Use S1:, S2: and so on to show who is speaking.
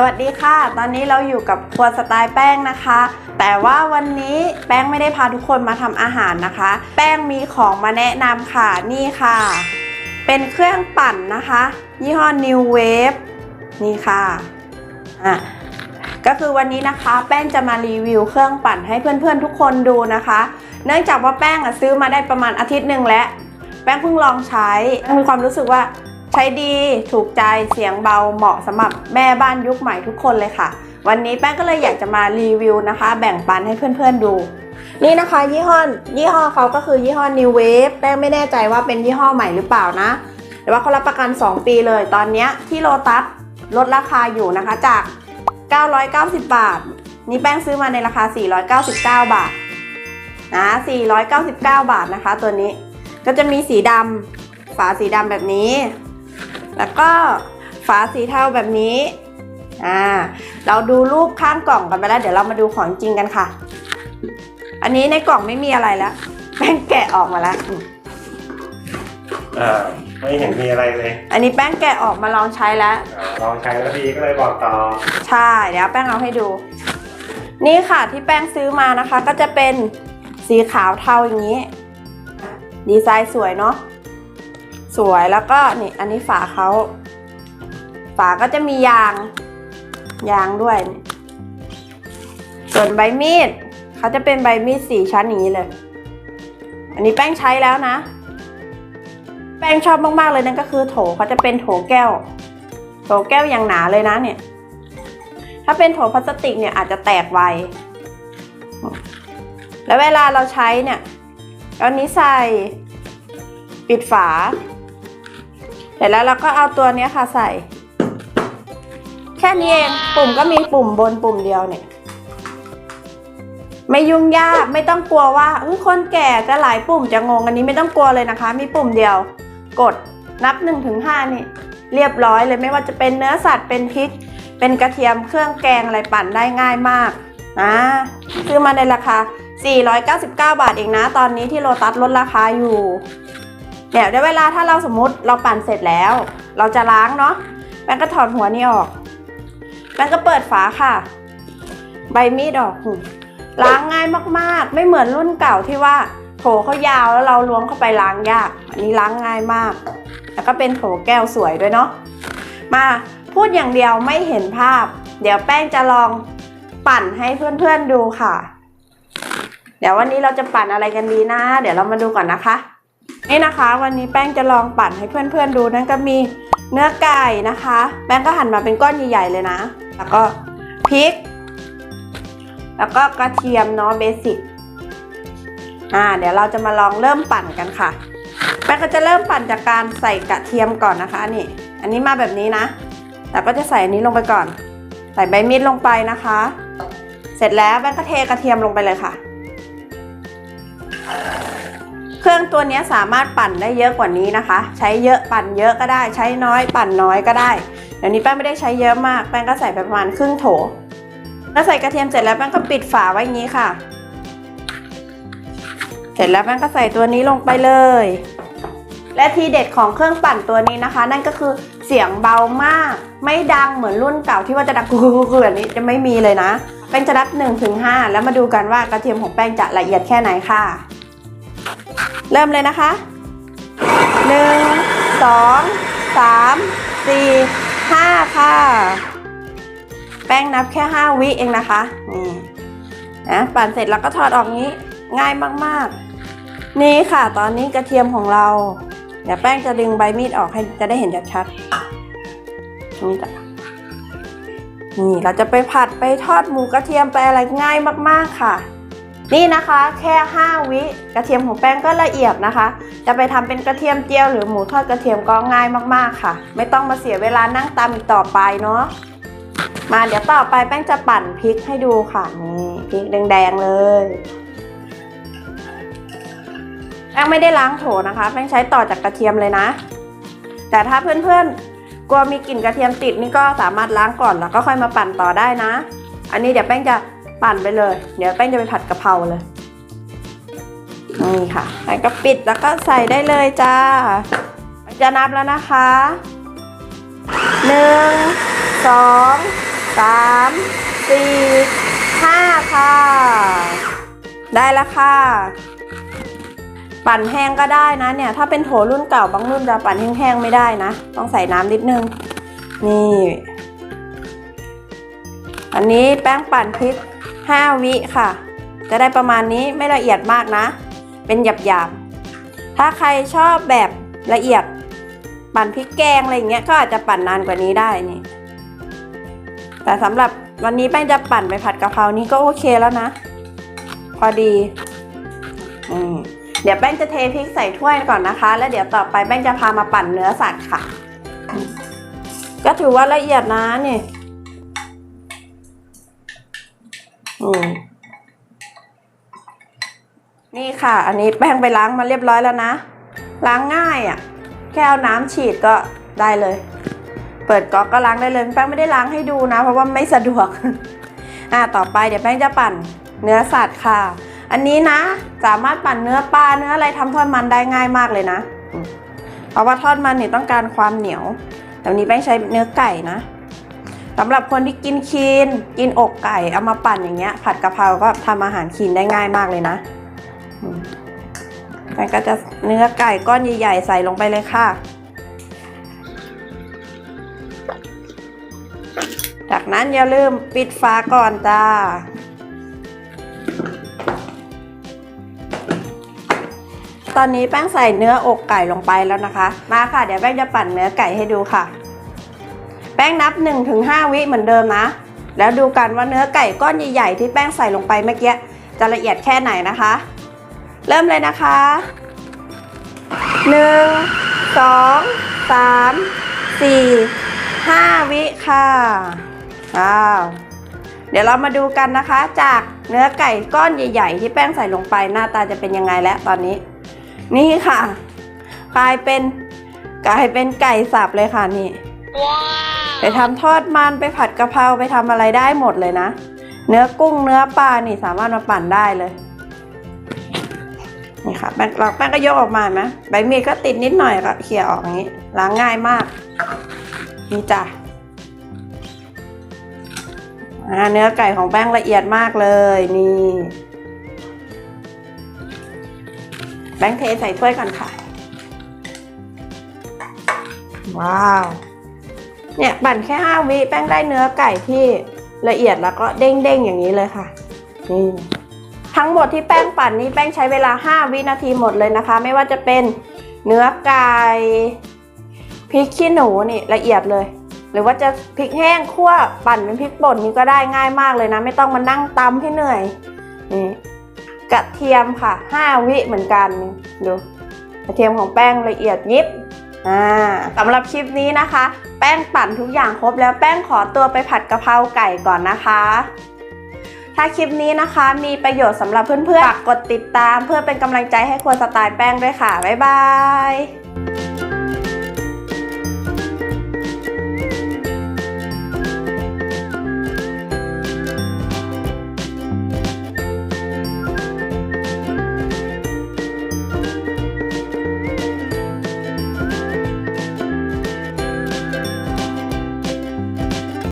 S1: สวัสดีค่ะ ตอนนี้เราอยู่กับครัวสไตล์แป้งนะคะ แต่ว่าวันนี้แป้งไม่ได้พาทุกคนมาทำอาหารนะคะ แป้งมีของมาแนะนำค่ะ นี่ค่ะ เป็นเครื่องปั่นนะคะ ยี่ห้อ New Wave นี่ค่ะอะ ก็คือวันนี้นะคะ แป้งจะมารีวิวเครื่องปั่นให้เพื่อนๆทุกคนดูนะคะ เนื่องจากว่าแป้งอะซื้อมาได้ประมาณอาทิตย์หนึ่งแล้ว แป้งเพิ่งลองใช้แป้งมีความรู้สึกว่า ช้ดีถูกใจเสียงเบาเหมาะสำหรับแม่บ้านยุคใหม่ทุกคนเลยค่ะ วันนี้แป้งก็เลยอยากจะมารีวิวนะคะ แบ่งปันให้เพื่อนๆดู นี่นะคะยี่ห้อยี่ห้อเขาก็คือยี่ห้อ New Wave แป้งไม่แน่ใจว่าเป็นยี่ห้อใหม่หรือเปล่านะแต่ว่าเขารับประกัน 2 ปีเลยตอนนี้ที่โลตัสลดราคาอยู่นะคะจาก 990 บาท นี่แป้งซื้อมาในราคา 499 บาทนะ499 บาทนะคะ ตัวนี้ก็จะมีสีดำฝาสีดำแบบนี้ แล้วก็ฝาสีเทาแบบนี้อ่าเราดูรูปข้างกล่องกันไปแล้ว เดี๋ยวเรามาดูของจริงกันค่ะ อันนี้ในกล่องไม่มีอะไรแล้วแป้งแกะออกมาแล้วอืม
S2: อ่าไม่เห็นมีอะไรเลย
S1: อันนี้แป้งแกะออกมาลองใช้แล้ว
S2: อาลองใช้แล้วดีก็เลยบอกต่อ
S1: ใช่เดี๋ยวแป้งเอาให้ดู นี่ค่ะที่แป้งซื้อมานะคะ ก็จะเป็นสีขาวเทาอย่างนี้ ดีไซน์สวยเนาะ สวยแล้วก็นี่อันนี้ฝาเขาฝาก็จะมียางยางด้วย ส่วนใบมีดเขาจะเป็นใบมีดสี่ชั้นอย่างนี้เลย อันนี้แป้งใช้แล้วนะ แป้งชอบมากๆเลยนั่นก็คือโถเขาจะเป็นโถแก้ว โถแก้วอย่างหนาเลยนะเนี่ย ถ้าเป็นโถพลาสติกเนี่ยอาจจะแตกไว แล้วเวลาเราใช้เนี่ยเอานี้ใส่ปิดฝา เสร็จแล้วเราก็เอาตัวเนี้ยค่ะใส่ แค่นี้เองปุ่มก็มีปุ่มบนปุ่มเดียวเนี่ย ไม่ยุ่งยากไม่ต้องกลัวว่าคนแก่จะหลายปุ่มจะงงอันนี้ไม่ต้องกลัวเลยนะคะ มีปุ่มเดียว กดนับ1นถึงหนี่เรียบร้อยเลยไม่ว่าจะเป็นเนื้อสัตว์เป็นพริก เป็นกระเทียมเครื่องแกงอะไรปั่นได้ง่ายมากนะซื้อมาในราคา 499 บาทเองนะ ตอนนี้ที่โลตัสลดราคาอยู่ เนี่ยได้เวลาถ้าเราสมมติเราปั่นเสร็จแล้ว เราจะล้างเนาะแป้งก็ถอดหัวนี่ออกแป้งก็เปิดฝาค่ะ ใบมีดออกล้างง่ายมากๆ ไม่เหมือนรุ่นเก่าที่ว่าโถเขายาวแล้วเราล้วงเข้าไปล้างยาก อันนี้ล้างง่ายมาก แล้วก็เป็นโถแก้วสวยด้วยเนาะมาพูดอย่างเดียวไม่เห็นภาพ เดี๋ยวแป้งจะลองปั่นให้เพื่อนๆดูค่ะ เดี๋ยววันนี้เราจะปั่นอะไรกันดีนะ เดี๋ยวเรามาดูก่อนนะคะ นี่นะคะ วันนี้แป้งจะลองปั่นให้เพื่อนๆดูนั่นก็มีเนื้อไก่นะคะ แป้งก็หั่นมาเป็นก้อนใหญ่ๆเลยนะ แล้วก็พริก แล้วก็กระเทียมเนาะเบสิกอ่าเดี๋ยวเราจะมาลองเริ่มปั่นกันค่ะ แป้งก็จะเริ่มปั่นจากการใส่กระเทียมก่อนนะคะนี่ อันนี้มาแบบนี้นะ แต่ก็จะใส่อันนี้ลงไปก่อน ใส่ใบมีดลงไปนะคะ เสร็จแล้วแป้งก็เทกระเทียมลงไปเลยค่ะ เครื่องตัวนี้สามารถปั่นได้เยอะกว่านี้นะคะ ใช้เยอะปั่นเยอะก็ได้ ใช้น้อยปั่นน้อยก็ได้ เดี๋ยวนี้แป้งไม่ได้ใช้เยอะมาก แป้งก็ใส่ไปประมาณครึ่งโถแล้วใส่กระเทียมเสร็จแล้วแป้งก็ปิดฝาไว้อย่างนี้ค่ะ เสร็จแล้วแป้งก็ใส่ตัวนี้ลงไปเลย และทีเด็ดของเครื่องปั่นตัวนี้นะคะ นั่นก็คือเสียงเบามาก ไม่ดังเหมือนรุ่นเก่าที่ว่าจะดังกุกๆแบบนี้จะไม่มีเลยนะ แป้งจะนับ1-5 แล้วมาดูกันว่ากระเทียมของแป้งจะละเอียดแค่ไหนค่ะ เริ่มเลยนะคะ 1 2 3 4 5 ค่ะ แป้งนับแค่ 5 วิเองนะคะ นี่นะปั่นเสร็จแล้วก็ถอดออกนี้ง่ายมากๆ นี่ค่ะ ตอนนี้กระเทียมของเรา เดี๋ยวแป้งจะดึงใบมีดออกให้จะได้เห็นชัดๆนี่จ้ะนี่เราจะไปผัดไปทอดหมูกระเทียมไปอะไรง่ายมากๆค่ะ นี่นะคะแค่ 5 วิกระเทียมของแป้งก็ละเอียดนะคะ จะไปทำเป็นกระเทียมเจียวหรือหมูทอดกระเทียมก็ง่ายมากๆค่ะ ไม่ต้องมาเสียเวลานั่งตำอีกต่อไปเนาะมาเดี๋ยวต่อไปแป้งจะปั่นพริกให้ดูค่ะนี่พริกแดงๆเลยแป้งไม่ได้ล้างโถนะคะแป้งใช้ต่อจากกระเทียมเลยนะ แต่ถ้าเพื่อนๆกลัวมีกลิ่นกระเทียมติดนี่ก็สามารถล้างก่อนแล้วก็ค่อยมาปั่นต่อได้นะ อันนี้เดี๋ยวแป้งจะ ปั่นไปเลย เดี๋ยวแป้งจะไปผัดกะเพราเลย นี่ค่ะแป้งก็ปิดแล้วก็ใส่ได้เลยจ้า จะนับแล้วนะคะหนึ่งสองสสามสี่ห้าค่ะ ได้แล้วค่ะ ปั่นแห้งก็ได้นะเนี่ย ถ้าเป็นโถรุ่นเก่าบางรุ่นจะปั่นแห้งๆไม่ได้นะ ต้องใส่น้ำนิดนึง นี่ อันนี้แป้งปั่นพริก 5 วิค่ะ จะได้ประมาณนี้ไม่ละเอียดมากนะ เป็นหยาบๆ ถ้าใครชอบแบบละเอียด ปั่นพริกแกงอะไรอย่างเงี้ยก็อาจจะปั่นนานกว่านี้ได้นี่ แต่สำหรับวันนี้แป้งจะปั่นไปผัดกะเพรานี้ก็โอเคแล้วนะ พอดีอืมเดี๋ยวแป้งจะเทพริกใส่ถ้วยก่อนนะคะ แล้วเดี๋ยวต่อไปแป้งจะพามาปั่นเนื้อสัตว์ค่ะ ก็ถือว่าละเอียดนะนี่ นี่ค่ะ อันนี้แป้งไปล้างมาเรียบร้อยแล้วนะ ล้างง่ายอะ่ะ แค่เอาน้ำฉีดก็ได้เลย เปิดก๊อกก็ล้างได้เลย แป้งไม่ได้ล้างให้ดูนะ เพราะว่าไม่สะดวก อ่าต่อไปเดี๋ยวแป้งจะปั่นเนื้อสัตว์ค่ะ อันนี้นะ สามารถปั่นเนื้อปลาเนื้ออะไรทำทอดมันได้ง่ายมากเลยนะ เพราะว่าทอดมันเนี่ยต้องการความเหนียวแต่วันนี้แป้งใช้เนื้อไก่นะ สำหรับคนที่กินคีนกินอกไก่เอามาปั่นอย่างเงี้ย ผัดกะเพราก็ทำอาหารคีนได้ง่ายมากเลยนะมแป้งก็จะเนื้อไก่ก้อนใหญ่ๆใส่ลงไปเลยค่ะ จากนั้นอย่าลืมปิดฝาก่อนจ้า ตอนนี้แป้งใส่เนื้ออกไก่ลงไปแล้วนะคะ มาค่ะ เดี๋ยวแป้งจะปั่นเนื้อไก่ให้ดูค่ะ แป้งนับ 1-5 วิเหมือนเดิมนะ แล้วดูกันว่าเนื้อไก่ก้อนใหญ่ๆที่แป้งใส่ลงไปเมื่อกี้จะละเอียดแค่ไหนนะคะ เริ่มเลยนะคะ 1 2 3 4 5 วิค่ะอ้าวเดี๋ยวเรามาดูกันนะคะ จากเนื้อไก่ก้อนใหญ่ๆ ที่แป้งใส่ลงไปหน้าตาจะเป็นยังไงแล้วตอนนี้ นี่ค่ะ กลายเป็นกลายเป็นไก่สับเลยค่ะนี่ ไปทำทอดมันไปผัดกะเพราไปทำอะไรได้หมดเลยนะ เนื้อกุ้งเนื้อปลานี่สามารถมาปั่นได้เลยนี่ค่ะแป้งเราแป้งก็ยกออกมาไหมใบมีดก็ติดนิดหน่อยก็เขี่ยออกอย่างนี้ล้างง่ายมาก นี่จ้ะอ่าเนื้อไก่ของแป้งละเอียดมากเลยนี่แป้งเทใส่ถ้วยก่อนค่ะ ว้าว เนี่ยปั่นแค่ห้าวิแป้งได้เนื้อไก่ที่ละเอียดแล้วก็เด้งๆอย่างนี้เลยค่ะนี่ทั้งหมดที่แป้งปั่นนี้แป้งใช้เวลา 5 วินาทีหมดเลยนะคะ ไม่ว่าจะเป็นเนื้อไก่พริกขี้หนูนี่ละเอียดเลย หรือว่าจะพริกแห้งคั่วปั่นเป็นพริกป่นนี่ก็ได้ง่ายมากเลยนะ ไม่ต้องมานั่งตำให้เหนื่อยนี่กระเทียมค่ะ 5 วิเหมือนกันดูกระเทียมของแป้งละเอียดยิบ สำหรับคลิปนี้นะคะ แป้งปั่นทุกอย่างครบแล้วแป้งขอตัวไปผัดกะเพราไก่ก่อนนะคะ ถ้าคลิปนี้นะคะมีประโยชน์สำหรับเพื่อนๆฝากกดติดตามเพื่อเป็นกำลังใจให้ครัวสไตล์แป้งด้วยค่ะ บ๊ายบาย